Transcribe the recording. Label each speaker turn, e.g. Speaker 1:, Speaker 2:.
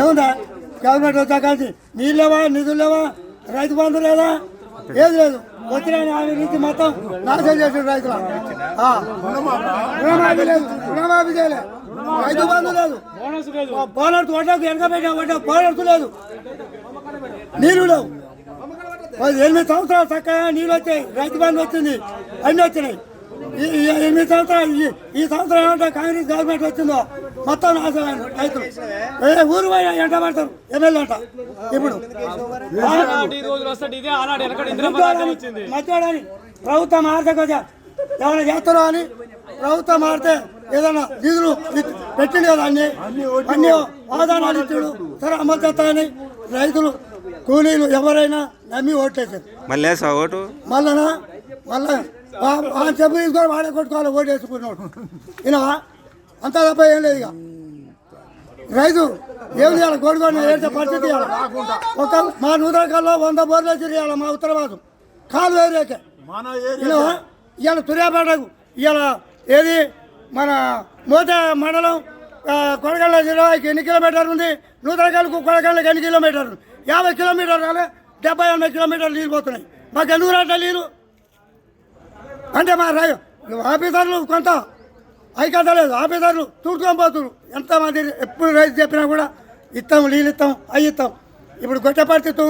Speaker 1: ఏముందా? గవర్నమెంట్ వచ్చా నీళ్ళు లేవా నిధులు లేవా రైతు బంధు లేదా? ఏది లేదు. వచ్చిన రీతి మొత్తం నాశనం చేసిన రైతులు. రుణమాఫీ లేదు. రుణమాఫీ రైతు బంధు లేదు. బోనర్ వడ్డకు వెనక పెట్టిన వడ్డ బోనర్స్ లేదు. నీళ్ళు లేవు. ఎనిమిది సంవత్సరాలు చక్కగా నీళ్ళు వచ్చాయి. రైతు బంధు వచ్చింది. అన్ని వచ్చినాయి. ఈ ఎనిమిది సంవత్సరాలు ఈ ఈ సంవత్సరం ఏమంటే కాంగ్రెస్ గవర్నమెంట్ వచ్చిందో మొత్తం నాశనం. రైతులు. ఏ ఊరు పోయినా ఎంట పడతారు. ఎమ్మెల్యే అంట. ఇప్పుడు. మధ్యాడని ప్రభుత్వం మారితే కొంచెం ఏమైనా చేస్తారో అని ప్రభుత్వం మారితే ఏదైనా నిధులు పెట్టింది కదా అన్ని. అన్ని వాదానాలు ఇచ్చాడు. సరే అమలు చేస్తాయని రైతులు కూలీలు ఎవరైనా నమ్మి ఓట్లేసారు
Speaker 2: మళ్ళీ ఓటు?
Speaker 1: మళ్ళా మళ్ళా ఆ చెప్పు తీసుకొని వాడే కొట్టుకోవాలి ఓటు వేసుకున్నాడు. ఈయన అంతా తప్ప ఏం లేదు ఇక. రైతు ఏం చేయాలి? కోడుకొని ఏడ్చే పరిస్థితి ఒక మా నూతన కాలంలో వంద బోర్లు ఇవ్వాలి మా ఉత్తరవాదం. కాలు వేరేకే. ఇలా ఇవాళ సూర్యాపేటకు ఇవాళ ఏది? మన మూత మండలం కొడగళ్ళ జిల్లాకి ఎన్ని కిలోమీటర్లు ఉంది? నూతన కాలకు కొడగళ్ళకి ఎన్ని కిలోమీటర్లు యాభై కిలోమీటర్లు రాలే డెబ్బై ఎనభై కిలోమీటర్లు నీళ్ళు పోతున్నాయి. మాకు ఎందుకు రావట్లే నీళ్ళు అంటే మా రై ఆఫీసర్లు కొంత ఐక్యత లేదు. ఆఫీసర్లు తూర్చుకొని పోతున్నారు. ఎంతమంది ఎప్పుడు రైతు చెప్పినా కూడా ఇస్తాం నీళ్ళు ఇస్తాం అవి ఇస్తాం ఇప్పుడు గొట్టె పరిస్థితి